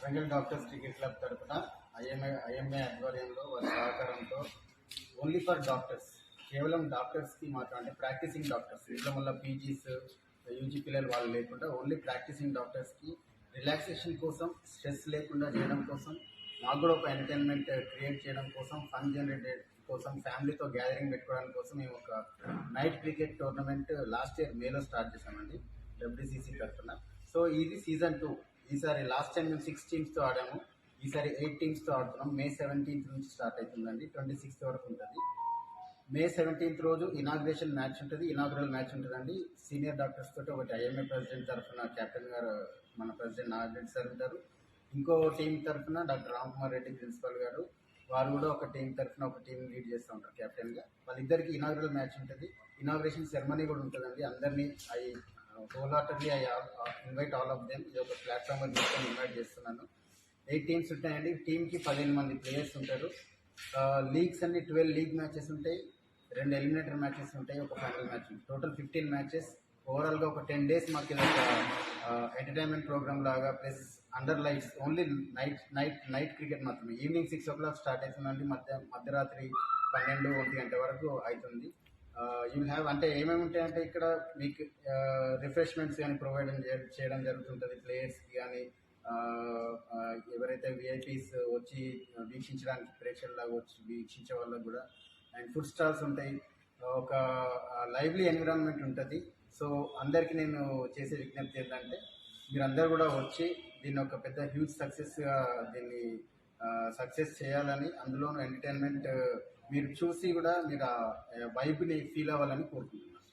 Warangal doctors cricket club తరఫున IMA IMA ఆధ్వర్యంలో వారి సహకారంతో ఓన్లీ ఫర్ డాక్టర్స్ కేవలం డాక్టర్స్కి మాత్రం అంటే ప్రాక్టీసింగ్ డాక్టర్స్ ఇంట్లో వల్ల పీజీస్ యూజీ పిల్లలు వాళ్ళు లేకుండా ఓన్లీ ప్రాక్టీసింగ్ డాక్టర్స్కి రిలాక్సేషన్ కోసం స్ట్రెస్ లేకుండా చేయడం కోసం మాకు కూడా ఒక ఎంటర్టైన్మెంట్ క్రియేట్ చేయడం కోసం ఫన్ జనరేట్ కోసం ఫ్యామిలీతో గ్యాదరింగ్ పెట్టుకోవడానికి కోసం మేము ఒక night cricket tournament last year మేలో స్టార్ట్ చేసామండి డబ్ల్యూసీసీ తరఫున సో ఇది సీజన్ టూ ఈసారి లాస్ట్ టైం మేము సిక్స్ టీమ్స్తో ఆడాము. ఈసారి ఎయిట్ టీమ్స్తో ఆడుతున్నాం. మే సెవెంటీన్త్ నుంచి స్టార్ట్ అవుతుందండి. ట్వంటీ సిక్స్త్ వరకు ఉంటుంది. మే సెవెంటీన్త్ రోజు ఇనాగ్రేషన్ మ్యాచ్ ఉంటుంది. ఇనాగ్రల్ మ్యాచ్ ఉంటుందండి. సీనియర్ డాక్టర్స్ తోటి ఒకటి ఐఎంఏ ప్రెసిడెంట్ తరఫున కెప్టెన్ గారు మన ప్రెసిడెంట్ నాగరెడ్డి సార్ ఉంటారు. ఇంకో టీం తరఫున డాక్టర్ రామ్ కుమార్ రెడ్డి ప్రిన్సిపల్ గారు. వారు కూడా ఒక టీం తరఫున ఒక టీం లీడ్ చేస్తూ ఉంటారు కెప్టెన్గా వాళ్ళిద్దరికి ఇనాగ్రల్ మ్యాచ్ ఉంటుంది. ఇనాగ్రేషన్ సెరమనీ కూడా ఉంటుందండి. అందరినీ so wholeheartedly I invite all of them ఇది ఒక ప్లాట్ఫామ్ తీసుకొని ఇన్వైట్ చేస్తున్నాను. ఎయిట్ టీమ్స్ ఉంటాయండి. టీంకి పదిహేను మంది ప్లేయర్స్ ఉంటారు. లీగ్స్ అన్ని ట్వెల్వ్ లీగ్ మ్యాచెస్ ఉంటాయి. రెండు ఎలిమినేటర్ మ్యాచెస్ ఉంటాయి. ఒక final match total fifteen matches ఓవరాల్గా ఒక టెన్ డేస్ మాకు ఇది ఒక ఎంటర్టైన్మెంట్ ప్రోగ్రామ్ లాగా plus under lights only night night night cricket మాత్రమే. Evening six o'clock start అవుతుందండి. మధ్య మధ్యరాత్రి పన్నెండు ఒంటి గంట వరకు అవుతుంది. యూ హ్యావ్ అంటే ఏమేమి ఉంటాయంటే ఇక్కడ మీకు రిఫ్రెష్మెంట్స్ కానీ ప్రొవైడ్ చేయడం జరుగుతుంటుంది. ప్లేయర్స్కి కానీ ఎవరైతే విఐపీస్ వచ్చి వీక్షించడానికి ప్రేక్షకులాగా వచ్చి వీక్షించే వాళ్ళకు కూడా. అండ్ ఫుడ్ స్టాల్స్ ఉంటాయి. ఒక లైవ్లీ ఎన్విరాన్మెంట్ ఉంటుంది. సో అందరికీ నేను చేసే విజ్ఞప్తి ఏంటంటే మీరందరూ కూడా వచ్చి దీన్ని ఒక పెద్ద హ్యూజ్ సక్సెస్గా దీన్ని సక్సెస్ చేయాలని అందులోనూ ఎంటర్టైన్మెంట్ మీరు చూసి కూడా మీరు ఆ వైబ్ని ఫీల్ అవ్వాలని కోరుకుంటున్నాను.